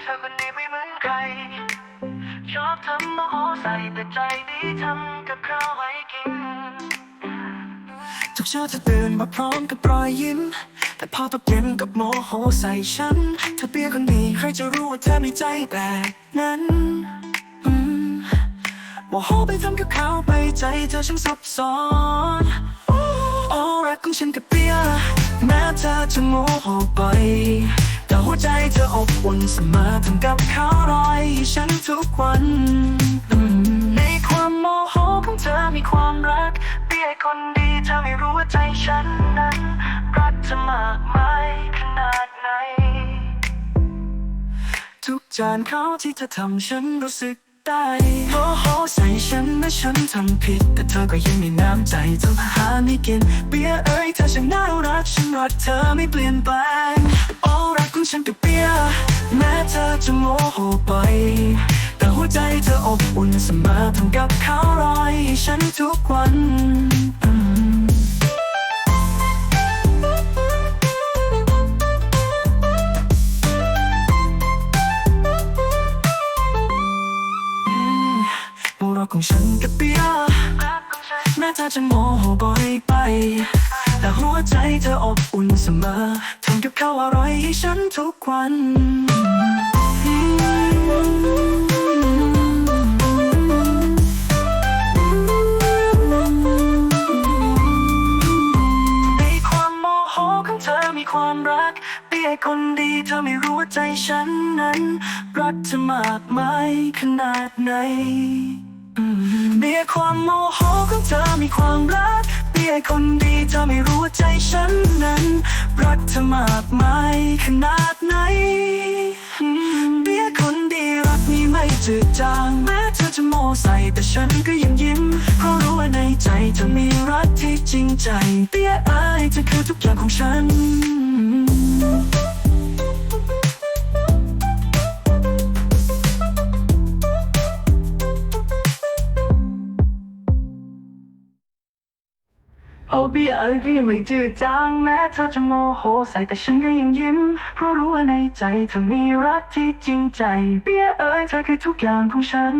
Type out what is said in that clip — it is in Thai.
เธอคนนี้ไม่เหมือนใคร ชอบทำโมโหใส่แต่ใจดีทำกับข้าวให้กิน ทุกเช้าเธอตื่นมาพร้อมกับรอยยิ้ม แต่พอตกเย็นกับโมโหใส่ฉัน เธอเปียคนดีใครจะรู้ว่าเธอมีใจแบบนั้นโมโหไปทำกับข้าวไปใจเธอช่างซับซ้อนโอ้รักของฉันกับเปียแม้เธอจะโมโหไปแต่หั วใจเธออบอุ่นเสมอทำกับข้ารอยให้ฉันทุกวัน ในความโมโหของเธอมีความรักเปียคนดีเธอไม่รู้ว่าใจฉันนั้น รักเธอมากมายขนาดไหน ทุกจานข้าวที่เธอทำฉันรู้สึกได้โมโหใส่ฉันนะฉันทำผิด แต่เธอก็ยังมีน้ำใจทำอาหารให้กิน เบียร์เอ้ยเธอช่างน่ารักฉันรักเธอไม่เปลี่ยนแป โหไป แต่หัวใจเธออบอุ่นเสมอทำกับข้าวอร่อยให้ฉันทุกวันอืมโมรักของฉันกับเปียแม้เธอจะโมโหบ่อยไป แต่หัวใจเธออบอุ่นเสมอทำกับข้าวอร่อยให้ฉันทุกวัน ความโมโหของเธอมีความรักเปียคนดีเธอไม่รู้ว่าใจฉันนั้น รักเธอมากมายขนาดไหนเบียความโมโหของเธอมีความรักเบียคนดีเธอไม่รู้ว่าใจฉันนั้น รักเธอมากมายขนาดไหน จืดจางแม้เธอจะโมใส่แต่ฉันก็ยังยิ้มเพราะรู้ว่าในใจเธอมีรักที่จริงใจเบี้ยอายเธอคือทุกอย่างของฉัน โอ้เบียเอ้ยพี่ไม่จืดจางแม้เธอจะโมโหใส่แต่ฉันก็ยังยิ้มเพราะรู้ว่าในใจเธอมีรักที่จริงใจเบียเอ้ยเธอคือทุกอย่างของฉัน